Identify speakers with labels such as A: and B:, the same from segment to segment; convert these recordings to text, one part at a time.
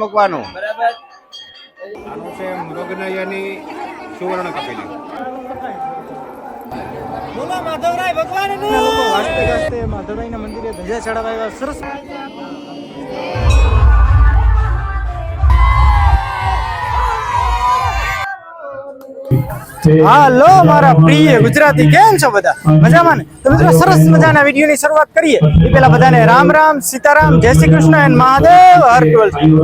A: મૂકવાનું
B: બરાબર.
C: આનું છે મૃગનયની સુવર્ણ કપિલી.
D: બોલો માધવરાય ભગવાન માધવરાય વાસ્તે માધવરાયના મંદિરે ધજા ચડાવવા સરસ. હાલો મારા પ્રિય ગુજરાતી કેમ છો બધા? મજામાં ને? તો મિત્રો સરસ મજાના વિડીયોની શરૂઆત કરીએ. એ પહેલા બધાને રામ રામ સીતારામ જય શ્રી કૃષ્ણ એન્ડ મહાદેવ હર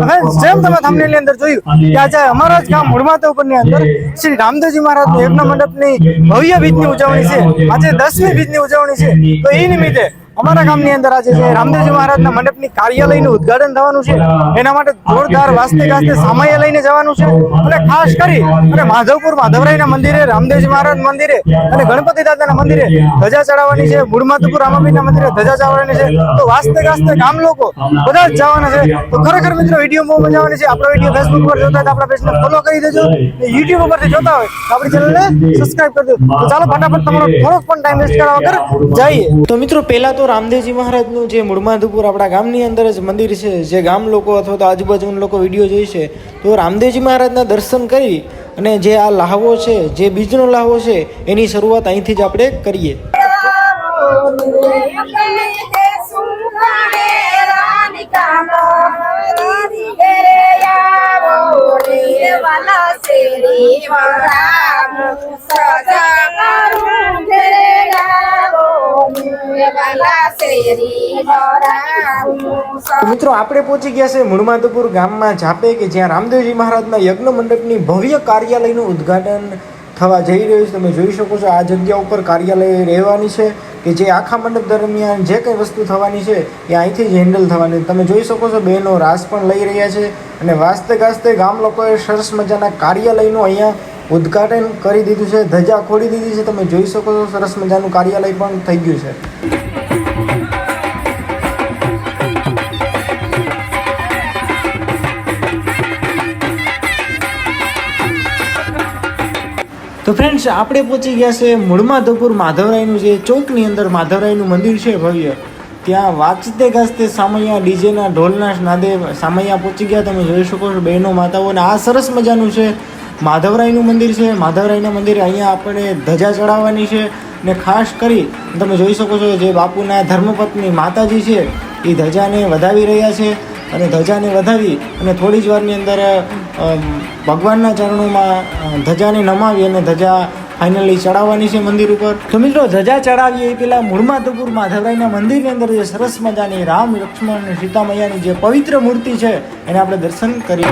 D: હવે જેમ તમે થંબનેલની અંદર જોયું કે આજે અમારા જ ગામ મુળમાતા ઉપરની અંદર શ્રી રામદેવજી મહારાજની યજ્ઞ મંડપની ભવ્ય બીજની ઉજવણી છે. આજે દસમી બીજની ઉજવણી છે. તો એ નિમિત્તે અમારા ગામની અંદર આજે જે રામદેવજી મહારાજના મંડપની કાર્યાલયનું ઉદ્ઘાટન થવાનું છે એના માટે જોરદાર વાસ્તે ગાસ્તે સામાયે લઈને જવાનું છે. અને ખાસ કરી અને માધવપુર માધવરાયના મંદિરે રામદેવજી મહારાજ મંદિરે અને ગણપતિ દાદાના મંદિરે ધજા ચડાવવાની છે મૂળમાધવપુર રામાપીરના મંદિરે ધજા ચડાવવાની છે. તો વાસ્તે ગાસ્તે ગામ લોકો બધા જ જવાના છે. તો ખરેખર મિત્રો વીડિયો બહુ મજાવાની છે. આપણો વીડિયો ફેસબુક પર જોતા હોય આપણા પેજને ફોલો કરી દેજો. અને યુટ્યુબ ઉપરથી જોતા હોય તો આપણી ચેનલને સબસ્ક્રાઇબ કરી દો તો ચાલો ફટાફટ તમારો થોડોક પણ ટાઈમ વેસ્ટ કર્યા વગર જઈએ. તો મિત્રો પહેલા તો રામદેવજી મહારાજનું જે મૂળમાધુપુર આપણા ગામની અંદર જ મંદિર છે જે ગામ લોકો અથવા તો આજુબાજુના લોકો વીડિયો જોઈ છે તો રામદેવજી મહારાજના દર્શન કરી અને જે આ લાહવો છે જે બીજનો લાહવો છે એની શરૂઆત અહીંથી જ આપણે કરીએ તો મિત્રો, આપણે પહોંચી ગયા છે મૂળમાધુપુર ગામમાં જાપે કે જ્યાં રામદેવજી મહારાજના યજ્ઞ મંડપની ભવ્ય કાર્યાલયનું ઉદ્ઘાટન થવા જઈ રહ્યું છે. તમે જોઈ શકો છો આ જગ્યા ઉપર કાર્યાલય રહેવાની છે કે જે આખા મંડપ દરમિયાન જે કંઈ વસ્તુ થવાની છે એ અહીંથી જ હેન્ડલ થવાની. તમે જોઈ શકો છો બહેનો રાસ પણ લઈ રહ્યા છે અને વાસ્તે ગાસ્તે ગામ લોકોએ સરસ મજાના કાર્યાલયનું અહીંયા ઉદ્ઘાટન કરી દીધું છે. ધજા ખોડી દીધી છે. તમે જોઈ શકો છો સરસ મજાનું કાર્યાલય પણ થઈ ગયું છે. ફ્રેન્ડ્સ આપણે પહોંચી ગયા છે મૂળમાધવપુર માધવરાયનું જે ચોકની અંદર માધવરાયનું મંદિર છે ભવ્ય. ત્યાં વાંચતે ગાજતે સામૈયા, ડીજેના, ઢોલના નાદે સામૈયા પહોંચી ગયા. તમે જોઈ શકો છો બહેનો, માતાઓ, અને આ સરસ મજાનું છે માધવરાયનું મંદિર છે. માધવરાયના મંદિરે અહીંયા આપણે ધજા ચડાવવાની છે ને ખાસ કરી તમે જોઈ શકો છો જે બાપુના ધર્મપત્ની માતાજી છે એ ધજાને વધાવી રહ્યા છે. અને ધજાને વધાવી અને થોડી જ વારની અંદર ભગવાનના ચરણોમાં ધજાને નમાવી અને ધજા ફાઇનલી ચડાવવાની છે મંદિર ઉપર. તો મિત્રો, ધજા ચડાવીએ એ પેલા મૂળમાધવપુર માધવરાયના મંદિરની અંદર જે સરસ મજાની રામ, લક્ષ્મણ અને સીતા મૈયાની જે પવિત્ર મૂર્તિ છે, એને આપણે દર્શન કરી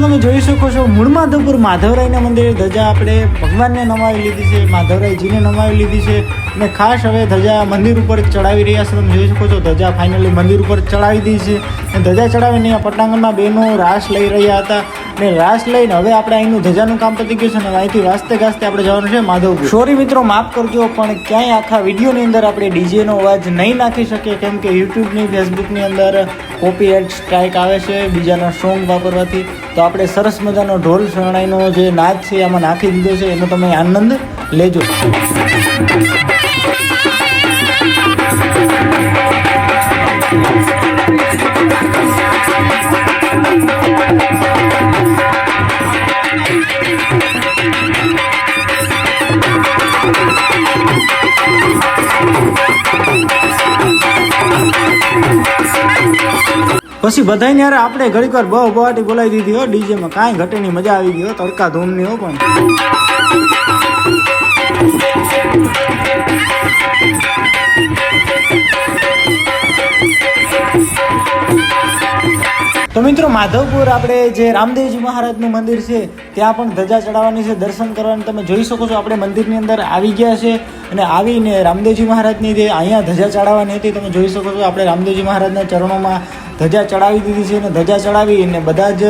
D: તમે જોઈ શકો છો, મૂળમાધવપુર માધવરાયના મંદિરે ધજા આપણે ભગવાનને નમાવી લીધી છે, માધવરાયજીને નમાવી લીધી છે અને ખાસ હવે ધજા મંદિર ઉપર ચડાવી રહ્યા છે. તમે જોઈ શકો છો, ધજા ફાઇનલી મંદિર ઉપર ચડાવી દીધી છે. અને ધજા ચડાવીને પટાંગણમાં બહેનો રાસ લઈ રહ્યા હતા. અને રાસ લઈને હવે આપણે અહીંનું ધજાનું કામ પતી ગયું છે અને અહીંથી વાસ્તે ગાસ્તે આપણે જવાનું છે માધવપુર. સોરી મિત્રો, માફ કરજો, પણ ક્યાંય આખા વિડીયોની અંદર આપણે ડીજેનો અવાજ નહીં નાખી શકીએ, કેમ કે યુટ્યુબની, ફેસબુકની અંદર કોપીરાઇટ સ્ટ્રાઇક આવે છે બીજાના સોંગ વાપરવાથી. તો આપણે સરસ મજાનો ઢોલ શરણાઈનો જે નાદ છે, આમાં નાખી દીધો છે, એનો તમે આનંદ લેજો. પછી બધાને યાર આપણે ઘડીક વાર બહુ બહાટી બોલાવી દીધી હો ડીજેમાં કાંઈ ઘટે નહીં મજા આવી ગઈ હો તડકા ધૂમની હો પણ. તો મિત્રો માધવપુર આપણે જે રામદેવજી મહારાજનું મંદિર છે, ત્યાં પણ ધજા ચડાવવાની છે, દર્શન કરવાની તમે જોઈ શકો છો, આપણે મંદિરની અંદર આવી ગયા છે અને આવીને રામદેવજી મહારાજની જે અહીંયા ધજા ચડાવવાની હતી, તમે જોઈ શકો છો, આપણે રામદેવજી મહારાજના ચરણોમાં ધજા ચડાવી દીધી છે અને ધજા ચડાવી અને બધા જ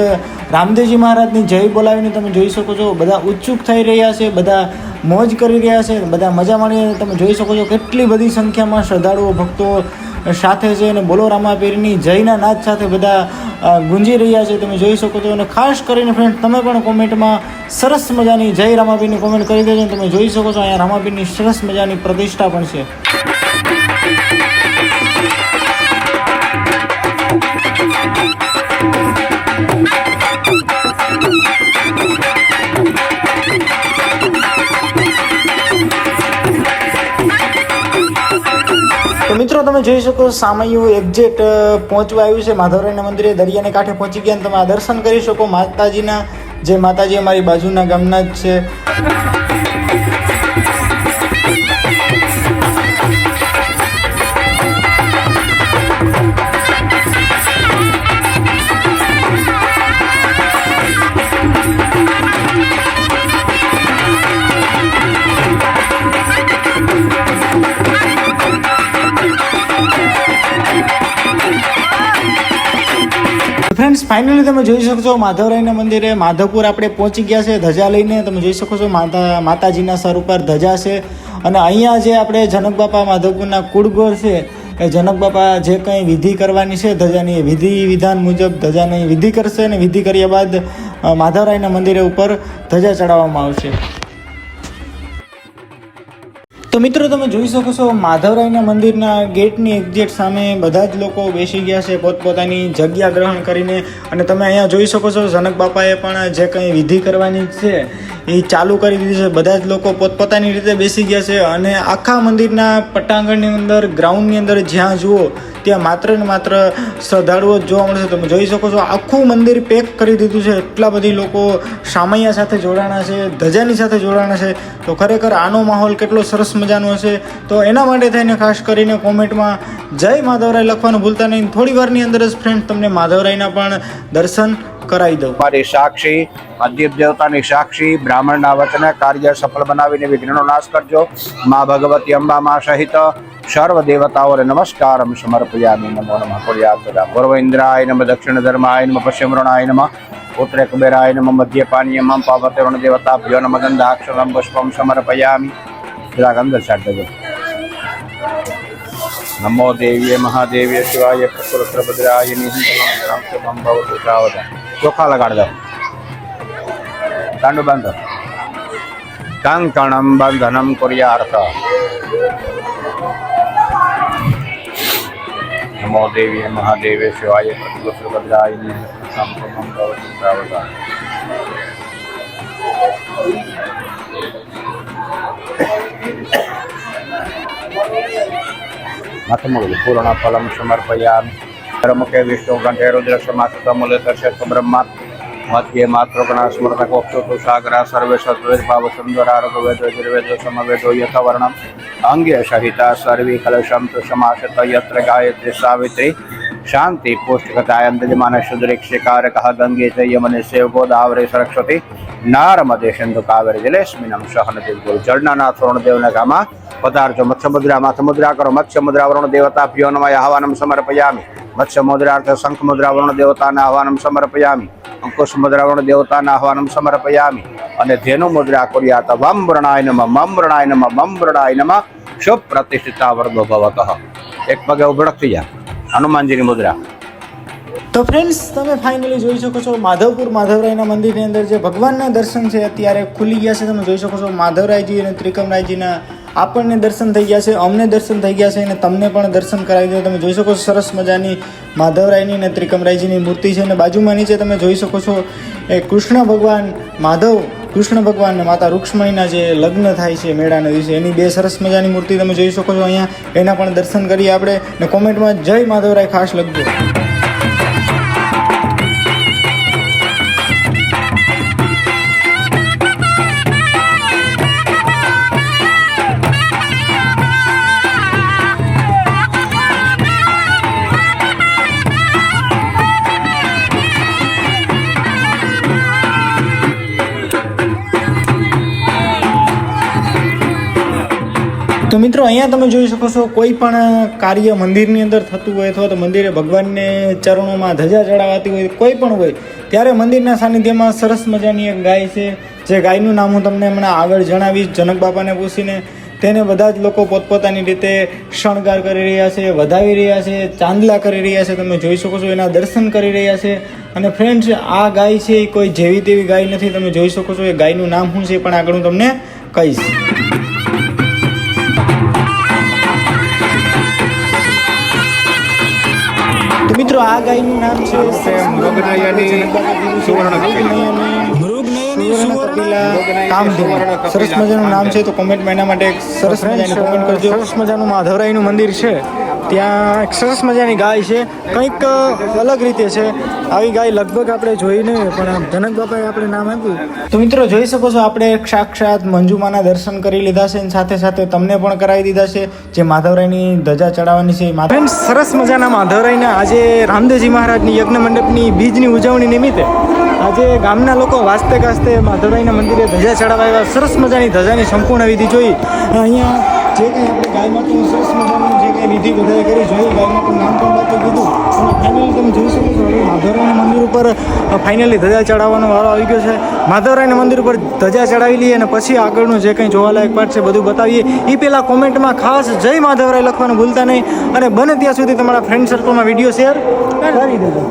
D: રામદેવજી મહારાજની જય બોલાવીને તમે જોઈ શકો છો. બધા ઉત્સુક થઈ રહ્યા છે, બધા મોજ કરી રહ્યા છે, બધા મજા માણીને તમે જોઈ શકો છો કેટલી બધી સંખ્યામાં શ્રદ્ધાળુઓ, ભક્તો સાથે છે અને બોલો રામાપીરની જયના નાદ સાથે બધા ગુંજી રહ્યા છે. તમે જોઈ શકો છો અને ખાસ કરીને ફ્રેન્ડ તમે પણ કોમેન્ટમાં સરસ મજાની જય રામાપીરની કોમેન્ટ કરી દેજો તમે જોઈ શકો છો અહીંયા રામાપીરની સરસ મજાની પ્રતિષ્ઠા પણ છે. તો મિત્રો તમે જોઈ શકો સામયું એક્ઝેટ પહોંચવા આવ્યું છે માધવરાયના મંદિરે. દરિયાને કાંઠે પહોંચી ગયા તમે આ દર્શન કરી શકો માતાજીના. જે માતાજી અમારી બાજુના ગામના જ છે. ફ્રેન્ડ્સ ફાઇનલી તમે જોઈ શકો છો માધવરાયના મંદિરે. માધવપુર આપણે પહોંચી ગયા છે ધજા લઈને. તમે જોઈ શકો છો માતા, માતાજીના સર ઉપર ધજા છે. અને અહીંયા જે આપણે જનક બાપા માધવપુરના કુળગોર છે, એ જનક બાપા જે કંઈ વિધિ કરવાની છે, ધજાની એ વિધિ વિધાન મુજબ ધજાની વિધિ કરશે અને વિધિ કર્યા બાદ માધવરાયના મંદિરે ઉપર ધજા ચડાવવામાં આવશે. તો મિત્રો તમે જોઈ શકો છો માધવરાયના મંદિરના ગેટની એક્ઝેટ સામે બધા જ લોકો બેસી ગયા છે પોતપોતાની જગ્યા ગ્રહણ કરીને. અને તમે અહીંયા જોઈ શકો છો, જનક બાપાએ પણ જે કંઈ વિધિ કરવાની છે એ ચાલુ કરી દીધી છે. બધા જ લોકો પોતપોતાની રીતે બેસી ગયા છે અને આખા મંદિરના પટાંગણની અંદર, ગ્રાઉન્ડની અંદર જ્યાં જુઓ, ત્યાં માત્ર ને માત્ર શ્રદ્ધાળુઓ જ જોવા મળશે તમે જોઈ શકો છો, આખું મંદિર પેક કરી દીધું છે. એટલા બધી લોકો સામૈયા સાથે જોડાણા છે, ધજાની સાથે જોડાણા છે. તો ખરેખર આનો માહોલ કેટલો સરસ મજાનો હશે. તો એના માટે થઈને ખાસ કરીને કોમેન્ટમાં જય માધવરાય લખવાનું ભૂલતા નહીં. થોડી વારની અંદર જ ફ્રેન્ડ તમને માધવરાયના પણ દર્શન કરાવી દઉં.
C: મારી સાક્ષી અદ્યપ દેવતાની સાક્ષી, બ્રાહ્મણના વચને કાર્ય સફળ બનાવીને વિઘ્નનો નાશ કરજો. મા ભગવતી અંબા મા સહિત સર્વ દેવતાઓને નમસ્કાર સમર્પયામી નમો નમઃ. પૂર્વ ઇન્દ્રાય નમ, દક્ષિણ ધર્માય નમ, પશ્ચિમ રણાય નમ પુત્રે કુબેરાય નમ, મધ્ય પાનીય મમ પાવતે ઋણ દેવતાભ્યો નમ, ગંધાક્ષરમ પુષ્પમ સમર્પયામી. રાગમ દેજો નમો દેવીએ મહાદેવીય શિવાય પ્રકૃતભદ્રાય નિહિતમ ભવતુ ચોખા લગાડ દો દાંડુ બાંધો. કંકણમ બંધનમ કુર્યાર્થ નમો દેવીએ મહાદેવે શિવાય પ્રકૃતભદ્રાય નિહિતમ ભવતુ ફલમ સમર્પયામિ. ધર્મકે વિષ્ણુ કંઠે રુદ્ર સમાસ્તમૂલે દર્શક બ્રહ્મા મધ્યે માતૃગણા સ્મૃત કોક્ષુ સાગરા સર્વે સત્વેદ ભાવ સુંદરા રઘુવેદ જુર્વેદ સમવેદો, યથવર્ણમ અંગે સહિતા સર્વી કલશમ તુ સમાસત યત્ર ગાયત્રી સાવિત્રી શાંતિ પુષ્ટિકતાયંતજમાન શુદ્રિક્ષિકારક ગંગે ચ યમને સેવ ગોદાવરે સરસ્વતી નારમદે સિંધુ કાવેરી જલેસ્મિનમ સહનદી ગુરુ જળના નાથ વરુણદેવના ગામા પદાર્થો મત્સ્યમુદ્રામાં સમુદ્રા કરો મત્સ્યમુદ્રા વરુણ દેવતાભ્યો નમઃ આહવાનમ સમર્પયામિ મત્સ્યમુદ્રાર્થ શંખમુદ્રા વરુણ દેવતાના આહવાનમ સમર્પયામિ અંકુશ મુદ્રા વરુણ દેવતાના આહવાનમ સમર્પયામિ અને ધેનુ મુદ્રા કુર્યાત વમ વૃણાય નમઃ મમ વૃણાય નમઃ મમ વૃણાય નમઃ શુભ પ્રતિષ્ઠિતા વર્ગો ભવતઃ એક પગે ઉભડક થઈ જા હનુમાનજીની મુદ્રા.
D: તો ફ્રેન્ડ્સ તમે ફાઇનલી જોઈ શકો છો માધવપુર માધવરાયના મંદિરની અંદર જે ભગવાનના દર્શન છે, અત્યારે ખુલી ગયા છે. તમે જોઈ શકો છો માધવરાયજી અને ત્રિકમરાયજીના આપણને દર્શન થઈ ગયા છે, અમને દર્શન થઈ ગયા છે અને તમને પણ દર્શન કરાવી દો તમે જોઈ શકો છો સરસ મજાની માધવરાયની અને ત્રિકમરાયજીની મૂર્તિ છે અને બાજુમાં નીચે તમે જોઈ શકો છો એ કૃષ્ણ ભગવાન માધવ કૃષ્ણ ભગવાન અને માતા રૂક્ષ્મણીના જે લગ્ન થાય છે મેળાના દિવસે, એની બે સરસ મજાની મૂર્તિ તમે જોઈ શકો છો અહીંયા. એના પણ દર્શન કરીએ આપણે ને કોમેન્ટમાં જય માધવરાય ખાસ લખજો. મિત્રો, અહીંયા તમે જોઈ શકો છો, કોઈ પણ કાર્ય મંદિરની અંદર થતું હોય અથવા તો મંદિરે ભગવાનને ચરણોમાં ધજા ચડાવાતી હોય, કોઈ પણ હોય, ત્યારે મંદિરના સાનિધ્યમાં સરસ મજાની એક ગાય છે. જે ગાયનું નામ હું તમને હમણાં આગળ જણાવીશ, જનક બાપાને પૂછીને. તેને બધા જ લોકો પોતપોતાની રીતે શણગાર કરી રહ્યા છે, વધાવી રહ્યા છે, ચાંદલા કરી રહ્યા છે. તમે જોઈ શકો છો, એના દર્શન કરી રહ્યા છે. અને ફ્રેન્ડ્સ આ ગાય છે, એ કોઈ જેવી તેવી ગાય નથી. તમે જોઈ શકો છો, એ ગાયનું નામ શું છે પણ આગળ હું તમને કહીશ. તો આ ગાયનું નામ છે. સરસ મજાનું નામ છે તો કોમેન્ટમાં એના માટે એક સરસ મજાની કોમેન્ટ કરજો. સરસ મજાનું માધવરાયનું મંદિર છે. ત્યાં એક સરસ મજાની ગાય છે. કંઈક અલગ રીતે છે. આવી ગાય લગભગ આપણે જોઈ નહીં પણ પણ જનક બાપાએ આપણે નામ આપ્યું. તો મિત્રો, જોઈ શકો છો, આપણે સાક્ષાત મંજુમાના દર્શન કરી લીધા છે અને સાથે સાથે તમને પણ કરાવી દીધા છે, જે માધવરાયની ધજા ચડાવવાની છે. માધવ સરસ મજાના માધવરાયના આજે રામદેવજી મહારાજની યજ્ઞ મંડપની બીજની ઉજવણી નિમિત્તે આજે ગામના લોકો વાસ્તે ગાસ્તે માધવરાયના મંદિરે ધજા ચડાવવા એવા સરસ મજાની ધજાની સંપૂર્ણ વિધિ જોઈ. અહીંયા જે કંઈ આપણે ગાય સરસ મજાનું જે કંઈ વિધિ બધાએ કરી જોઈ ગાય માટેનું નામ પણ બાકી કીધું અને ફાઇનલી તમે જોઈ શકો છો માધવરાયના મંદિર ઉપર ફાઇનલી ધજા ચડાવવાનો વારો આવી ગયો છે. માધવરાયના મંદિર ઉપર ધજા ચડાવી લઈએ અને પછી આગળનું જે કંઈ જોવાલાયક પાર્ટ છે બધું બતાવીએ. એ પહેલાં કોમેન્ટમાં ખાસ જય માધવરાય લખવાનું ભૂલતા નહીં અને બને ત્યાં સુધી તમારા ફ્રેન્ડ સર્કલમાં વીડિયો શેર કરી દેજો.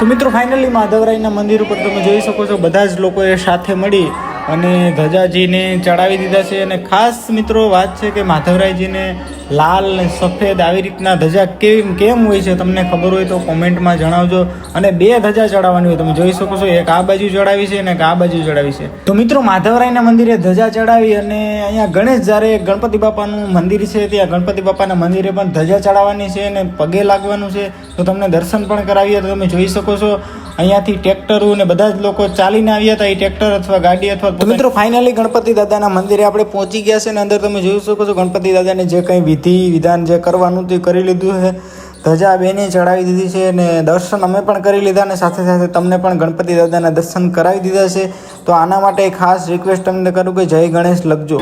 D: તો મિત્રો ફાઇનલી માધવરાયના મંદિર ઉપર તમે જોઈ શકો છો, બધા જ લોકોએ સાથે મળી અને ધજાજીને ચડાવી દીધા છે અને ખાસ મિત્રો વાત છે કે માધવરાયજીને લાલ સફેદ આવી રીતના ધજા કેમ કેમ હોય છે તમને ખબર હોય તો કોમેન્ટમાં જણાવજો. અને બે ધજા ચડાવવાની હોય, તમે જોઈ શકો છો, એક આ બાજુ ચડાવી છે અને એક આ બાજુ ચડાવી છે. તો મિત્રો, માધવરાયના મંદિરે ધજા ચડાવી અને અહીંયા ગણેશ જ્યારે ગણપતિ બાપાનું મંદિર છે, ત્યાં ગણપતિ બાપાના મંદિરે પણ ધજા ચડાવવાની છે અને પગે લાગવાનું છે. તો તમને દર્શન પણ કરાવીએ તો તમે જોઈ શકો છો. અહીંયાથી ટ્રેક્ટરો ને બધા જ લોકો ચાલીને આવ્યા હતા. એ ટ્રેક્ટર અથવા ગાડી અથવા તો મિત્રો ફાઇનલી ગણપતિ દાદાના મંદિરે આપણે પહોંચી ગયા છે અને અંદર તમે જોઈ શકો છો ગણપતિ દાદાને જે કંઈ વિધિ વિધાન જે કરવાનું તે કરી લીધું છે. ધજા બેને ચડાવી દીધી છે અને દર્શન અમે પણ કરી લીધા અને સાથે સાથે તમને પણ ગણપતિ દાદાના દર્શન કરાવી દીધા છે. તો આના માટે ખાસ રિક્વેસ્ટ તમને કરું કે જય ગણેશ લખજો.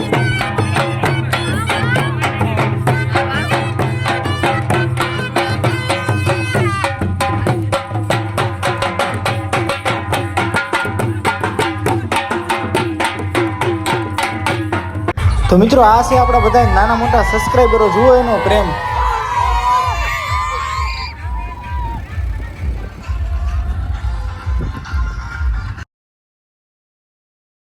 D: તો મિત્રો આ છે આપણા બધા નાના મોટા સબસ્ક્રાઈબરો જુઓ એનો પ્રેમ.